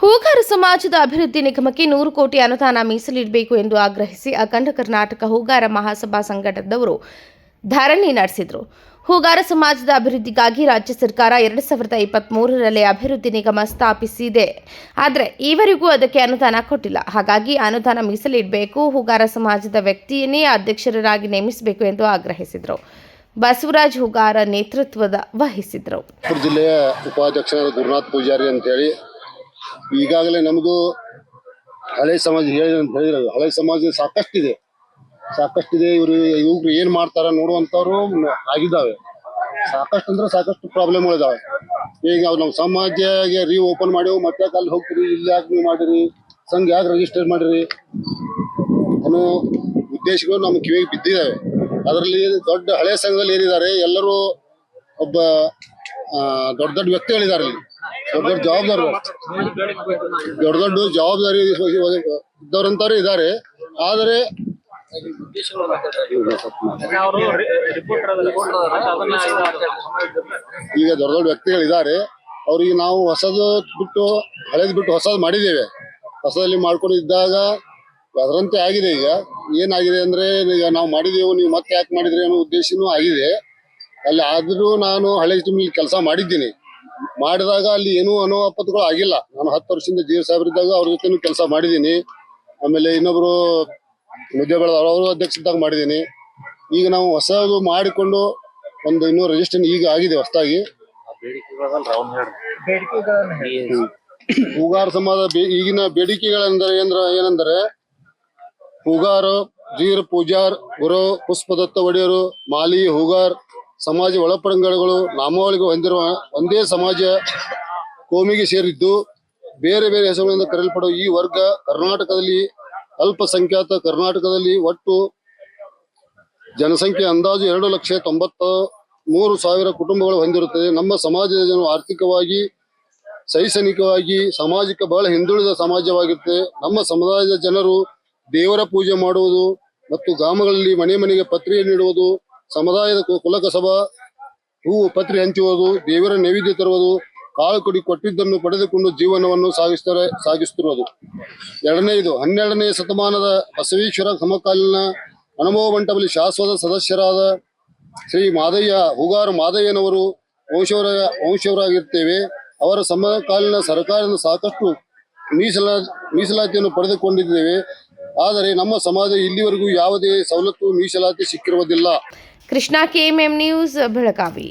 ಹೂಗಾರ ಸಮಾಜದ ಅಭಿವೃದ್ಧಿ ನಿಗಮಕ್ಕೆ ನೂರು ಕೋಟಿ ಅನುದಾನ ಮೀಸಲಿಡಬೇಕು ಎಂದು ಆಗ್ರಹಿಸಿ ಅಖಂಡ ಕರ್ನಾಟಕ ಹೂಗಾರ ಮಹಾಸಭಾ ಸಂಘಟದವರು ಧರಣಿ ನಡೆಸಿದರು. ಹೂಗಾರ ಸಮಾಜದ ಅಭಿವೃದ್ಧಿಗಾಗಿ ರಾಜ್ಯ ಸರ್ಕಾರ ಎರಡು ಸಾವಿರದ ಇಪ್ಪತ್ತ್ಮೂರರಲ್ಲಿ ಅಭಿವೃದ್ಧಿ ನಿಗಮ ಸ್ಥಾಪಿಸಿದೆ. ಆದರೆ ಈವರೆಗೂ ಅದಕ್ಕೆ ಅನುದಾನ ಕೊಟ್ಟಿಲ್ಲ. ಹಾಗಾಗಿ ಅನುದಾನ ಮೀಸಲಿಡಬೇಕು, ಹೂಗಾರ ಸಮಾಜದ ವ್ಯಕ್ತಿಯನ್ನೇ ಅಧ್ಯಕ್ಷರಾಗಿ ನೇಮಿಸಬೇಕು ಎಂದು ಆಗ್ರಹಿಸಿದರು. ಬಸವರಾಜ್ ಹುಗಾರ ನೇತೃತ್ವದ ವಹಿಸಿದ್ರು ಜಿಲ್ಲೆಯ ಉಪಾಧ್ಯಕ್ಷ ಗುರುನಾಥ್ ಪೂಜಾರಿ ಅಂತೇಳಿ ಈಗಾಗಲೇ ನಮಗೂ ಹಳೆ ಸಮಾಜ ಹೇಳಿದ್ರೆ ಹೇಳಿದ್ರು. ಹಳೆ ಸಮಾಜ ಸಾಕಷ್ಟಿದೆ. ಸಾಕಷ್ಟಿದೆ ಇವರು, ಇವ್ರು ಏನ್ ಮಾಡ್ತಾರ ನೋಡುವಂತವ್ರು ಆಗಿದ್ದಾವೆ. ಸಾಕಷ್ಟು ಅಂದ್ರೆ ಸಾಕಷ್ಟು ಪ್ರಾಬ್ಲಮ್ಗಳಿದಾವೆ ಈಗ ನಾವು ಸಮಾಜಗೆ ರೀ ಓಪನ್ ಮಾಡಿ ಮತ್ತೆ ಅಲ್ಲಿ ಹೋಗ್ತೀರಿ, ಇಲ್ಲಿ ಯಾಕೆ ನೀವು ಮಾಡಿರಿ, ಸಂಘ ಯಾಕೆ ರಿಜಿಸ್ಟರ್ ಮಾಡಿರಿ ಅನ್ನೋ ಉದ್ದೇಶಗಳು ನಮ್ಮ ಕಿವಿಗೆ ಬಿದ್ದಿದ್ದಾವೆ. ಅದರಲ್ಲಿ ದೊಡ್ಡ ಹಳೆ ಸಂಘದಲ್ಲಿ ಏನಿದ್ದಾರೆ, ಎಲ್ಲರೂ ಒಬ್ಬ ದೊಡ್ಡ ದೊಡ್ಡ ವ್ಯಕ್ತಿಗಳಿದ್ದಾರೆ ದೊಡ್ಡ ಜವಾಬ್ದಾರಿ ದೊಡ್ಡ ದೊಡ್ಡ ಜವಾಬ್ದಾರಿ ಇದ್ದವರಂತವ್ರು ಇದ್ದಾರೆ ಆದರೆ ಈಗ ದೊಡ್ಡ ದೊಡ್ಡ ವ್ಯಕ್ತಿಗಳಿದ್ದಾರೆ ಅವ್ರಿಗೆ ನಾವು ಹೊಸದು ಬಿಟ್ಟು, ಹಳೇದು ಬಿಟ್ಟು ಹೊಸದು ಮಾಡಿದ್ದೇವೆ. ಹೊಸದಲ್ಲಿ ಮಾಡ್ಕೊಂಡು ಇದ್ದಾಗ ಅದರಂತೆ ಆಗಿದೆ ಈಗ. ಏನಾಗಿದೆ ಅಂದ್ರೆ ಈಗ ನಾವು ಮಾಡಿದೆವು, ನೀವು ಮತ್ತೆ ಯಾಕೆ ಮಾಡಿದ್ರಿ ಅನ್ನೋ ಉದ್ದೇಶನೂ ಆಗಿದೆ. ಅಲ್ಲಿ ಆದ್ರೂ ನಾನು ಹಳೆ ಟೀಮ್ ಕೆಲಸ ಮಾಡಿದ್ದೀನಿ. ಮಾಡಿದಾಗ ಅಲ್ಲಿ ಏನೂ ಅನುಪತ್ಗಳು ಆಗಿಲ್ಲ. ನಾನು ಹತ್ತು ವರ್ಷದಿಂದ ಜೀವ ಸಾಹೇಬ್ರಿದ್ದಾಗ ಅವ್ರ ಜೊತೆನೂ ಕೆಲಸ ಮಾಡಿದ್ದೀನಿ. ಆಮೇಲೆ ಇನ್ನೊಬ್ರು ಮುದ್ದೆ ಬೆಳೆದ ಅವರು ಅಧ್ಯಕ್ಷದಾಗ ಮಾಡಿದ್ದೀನಿ. ಈಗ ನಾವು ಹೊಸದು ಮಾಡಿಕೊಂಡು ಒಂದು ಇನ್ನೂ ರಿಜಿಸ್ಟ್ರೇಷನ್ ಈಗ ಆಗಿದೆ ಹೊಸದಾಗಿ. ಹೂಗಾರ ಸಮಾಜ ಈಗಿನ ಬೇಡಿಕೆಗಳಂದ್ರೆ ಏನ್ರ ಏನಂದ್ರೆ ಹೂಗಾರು ಜೀರ್ ಪೂಜಾರ್ ಗುರು ಪುಷ್ಪದತ್ತ ಒಡೆಯರು ಮಾಲಿ ಹೂಗಾರ್ ಸಮಾಜ ಒಳಪಡಂಗಗಳು ನಾಮಾವಳಿಗೆ ಹೊಂದಿರುವ ಒಂದೇ ಸಮಾಜ ಕೋಮಿಗೆ ಸೇರಿದ್ದು ಬೇರೆ ಬೇರೆ ಹೆಸರುಗಳಿಂದ ಕರೆಯಲ್ಪಡುವ ಈ ವರ್ಗ ಕರ್ನಾಟಕದಲ್ಲಿ ಅಲ್ಪಸಂಖ್ಯಾತ ಕರ್ನಾಟಕದಲ್ಲಿ ಒಟ್ಟು ಜನಸಂಖ್ಯೆ ಅಂದಾಜು ಎರಡು ಲಕ್ಷ ತೊಂಬತ್ತ ಮೂರು ಸಾವಿರ ಕುಟುಂಬಗಳು ಹೊಂದಿರುತ್ತದೆ. ನಮ್ಮ ಸಮಾಜದ ಜನರು ಆರ್ಥಿಕವಾಗಿ, ಶೈಕ್ಷಣಿಕವಾಗಿ, ಸಾಮಾಜಿಕ ಬಹಳ ಹಿಂದುಳಿದ ಸಮಾಜವಾಗಿರುತ್ತೆ. ನಮ್ಮ ಸಮುದಾಯದ ಜನರು ದೇವರ ಪೂಜೆ ಮಾಡುವುದು ಮತ್ತು ಗ್ರಾಮಗಳಲ್ಲಿ ಮನೆ ಮನೆಗೆ ಪತ್ರಿಕೆ ನೀಡುವುದು ಸಮುದಾಯದ ಕುಲಕಸಬ ಹೂವು ಪತ್ರಿ ಹಂಚುವುದು, ದೇವರ ನೈವೇದ್ಯ ತರುವುದು, ಕಾಳು ಕುಡಿ ಕೊಟ್ಟಿದ್ದನ್ನು ಪಡೆದುಕೊಂಡು ಜೀವನವನ್ನು ಸಾಗಿಸ್ತಾರೆ ಸಾಗಿಸುತ್ತಿರುವುದು. ಎರಡನೇದು ಹನ್ನೆರಡನೇ ಶತಮಾನದ ಬಸವೇಶ್ವರ ಸಮಕಾಲೀನ ಅನುಭವ ಮಂಟಪದಲ್ಲಿ ಶಾಶ್ವತ ಸದಸ್ಯರಾದ ಶ್ರೀ ಮಾದಯ್ಯ, ಹೂಗಾರ ಮಾದಯ್ಯನವರು ವಂಶವರ ವಂಶವರಾಗಿರ್ತೇವೆ. ಅವರ ಸಮಕಾಲೀನ ಸರ್ಕಾರದಿಂದ ಸಾಕಷ್ಟು ಮೀಸಲಾ ಮೀಸಲಾತಿಯನ್ನು ಪಡೆದುಕೊಂಡಿದ್ದೇವೆ. ಆದರೆ ನಮ್ಮ ಸಮಾಜ ಇಲ್ಲಿವರೆಗೂ ಯಾವುದೇ ಸವಲತ್ತು ಮೀಸಲಾತಿ ಸಿಕ್ಕಿರುವುದಿಲ್ಲ. Krishna KMM news Belagavi.